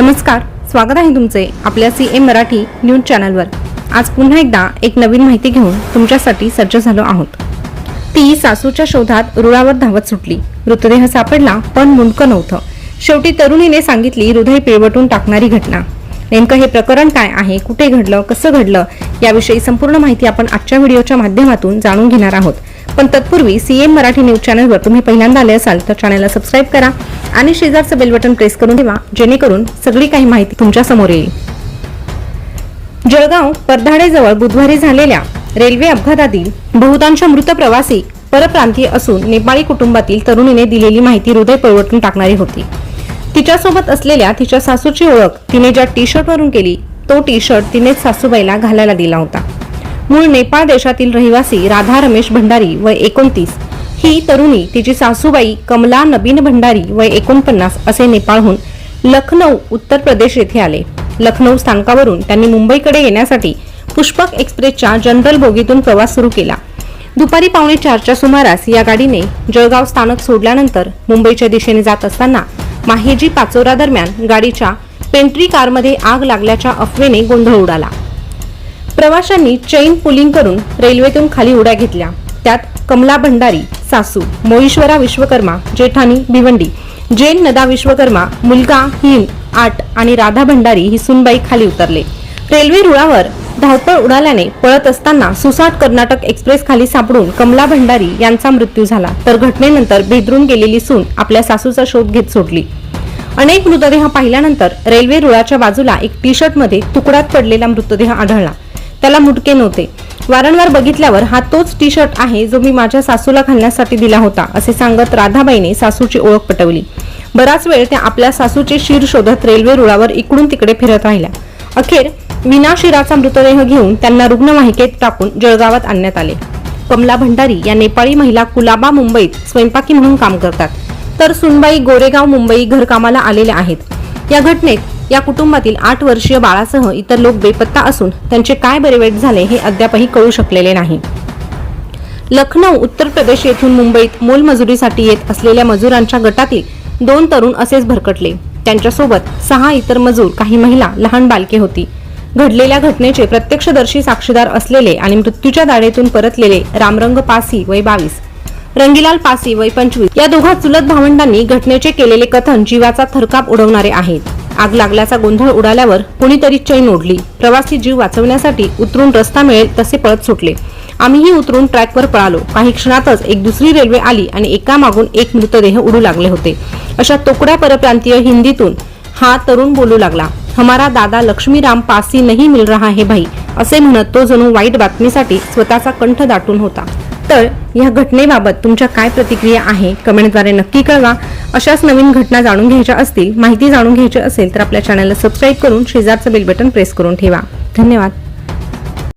नमस्कार स्वागत आहे तुमचे आपल्या सी एम मराठी न्यूज चॅनलवर. आज पुन्हा एकदा एक नवीन माहिती घेऊन तुमच्यासाठी सज्ज झालो आहोत. ती सासूच्या शोधात रुळावर धावत सुटली. मृतदेह सापडला पण मुंडकं नव्हतं. शेवटी तरुणीने सांगितली हृदय पिळवटून टाकणारी घटना. नेमकं हे प्रकरण काय आहे कुठे घडलं कसं घडलं याविषयी संपूर्ण माहिती आपण आजच्या व्हिडिओच्या माध्यमातून जाणून घेणार आहोत. पण तत्पूर्वी सीएम मराठी न्यूज चॅनलवर तुम्ही पहिल्यांदा आले असाल तर चॅनलला सबस्क्राईब करा आणि शेजारचं बेल बटन प्रेस करून ठेवा जेणेकरून सगळी काही माहिती तुमच्यासमोर येईल. जळगाव परधाडेजवळ बुधवारी झालेल्या रेल्वे अपघातातील बहुतांश मृत प्रवासी परप्रांतीय असून नेपाळी कुटुंबातील तरुणीने दिलेली माहिती हृदय पळवटून टाकणारी होती. तिच्यासोबत असलेल्या तिच्या सासूची ओळख तिने ज्या टी शर्टवरून केली तो टी शर्ट तिनेच सासूबाईला घालायला दिला होता. मूळ नेपाळ देशातील रहिवासी राधा रमेश भंडारी व एकोणतीस ही तरुणी तिची सासूबाई कमला नबीन भंडारी वय एकोणपन्नास असे नेपाळहून लखनौ उत्तर प्रदेश येथे आले. लखनौ स्थानकावरून त्यांनी मुंबईकडे येण्यासाठी पुष्पक एक्सप्रेसच्या जनरल बोगीतून प्रवास सुरू केला. दुपारी पावणे चारच्या सुमारास या गाडीने जळगाव स्थानक सोडल्यानंतर मुंबईच्या दिशेने जात असताना माहेजी पाचोरा दरम्यान गाडीच्या पेंट्री कारमध्ये आग लागल्याच्या अफवेने गोंधळ उडाला. प्रवाशांनी चैन पुलिंग करून रेल्वेतून खाली उड्या घेतल्या. त्यात कमला भंडारी सासू मोईश्वरा विश्वकर्मा जेठानी भिवंडी जैन नदा विश्वकर्मा मुलगा हिम आट आणि राधा भंडारी ही सुनबाई खाली उतरले. रेल्वे रुळावर धावपळ उडाल्याने पळत असताना सुसाट कर्नाटक एक्सप्रेस खाली सापडून कमला भंडारी यांचा मृत्यू झाला. तर घटनेनंतर बेदरून गेलेली सून आपल्या सासूचा शोध घेत सोडली. अनेक मृतदेह पाहिल्यानंतर रेल्वे रुळाच्या बाजूला एक टी शर्टमध्ये तुकड्यात पडलेला मृतदेह आढळला. त्याला मुटके नव्हते. वारंवार बघितल्यावर हा तोच टी शर्ट आहे जो मी माझ्या सासूला घालण्यासाठी दिला होता असे सांगत राधाबाईने सासूची ओळख पटवली. बराच वेळ त्या आपल्या सासूचे शिर शोधत रेल्वे रुळावर इकडून तिकडे फिरत राहिल्या. अखेर विनाशिराचा मृतदेह घेऊन त्यांना रुग्णवाहिकेत टाकून जळगावात आणण्यात आले. कमला भंडारी या नेपाळी महिला कुलाबा मुंबईत स्वयंपाकी म्हणून काम करतात. तर सुनबाई गोरेगाव मुंबई घरकामाला आलेल्या आहेत. या घटनेत या कुटुंबातील आठ वर्षीय बाळासह इतर लोक बेपत्ता असून त्यांचे काय बरेवेट झाले हे अद्यापही कळू शकलेले नाही. लखनौ उत्तर प्रदेश येथून मुंबईत मोलमजुरीसाठी येत असलेल्या मजुरांच्या गटातील दोन तरुण असेच भरकटले. त्यांच्यासोबत सहा इतर मजूर काही महिला लहान बालके होती. घडलेल्या घटनेचे प्रत्यक्षदर्शी साक्षीदार असलेले आणि मृत्यूच्या दाढेतून परतलेले रामरंग पासी वय बावीस रंगीलाल पासी वय पंचवीस या दोघा चुलत भावंडांनी घटनेचे केलेले कथन जीवाचा थरकाप उडवणारे आहेत. आग लागल्याचा गोंधळ उडाल्यावर कुणीतरी चैन ओढली. प्रवासी जीव वाचवण्यासाठी उतरून रस्ता मिळेल तसे पळत सुटले. आम्हीही उतरून ट्रॅकवर पळालो. काही क्षणातच एक दुसरी रेल्वे आली आणि एकामागून एक मृतदेह उडू लागले होते. अशा तोकड्या परप्रांतीय हिंदीतून हा तरुण बोलू लागला. हमारा दादा लक्ष्मीराम पासी नहीं मिल रहा हे भाई असे म्हणत तो जणू वाईट बातमीसाठी स्वतःचा कंठ दाटून होता. तर या घटनेबाबत तुमच्या काय प्रतिक्रिया आहे? कमेंटद्वारे नक्की कळवा. अशाच नवीन घटना जाणून घ्यायच्या असतील माहिती जाणून घ्यायची असेल तर आपल्या चॅनलला सबस्क्राईब करून शेजारचं बेल बटन प्रेस करून ठेवा. धन्यवाद.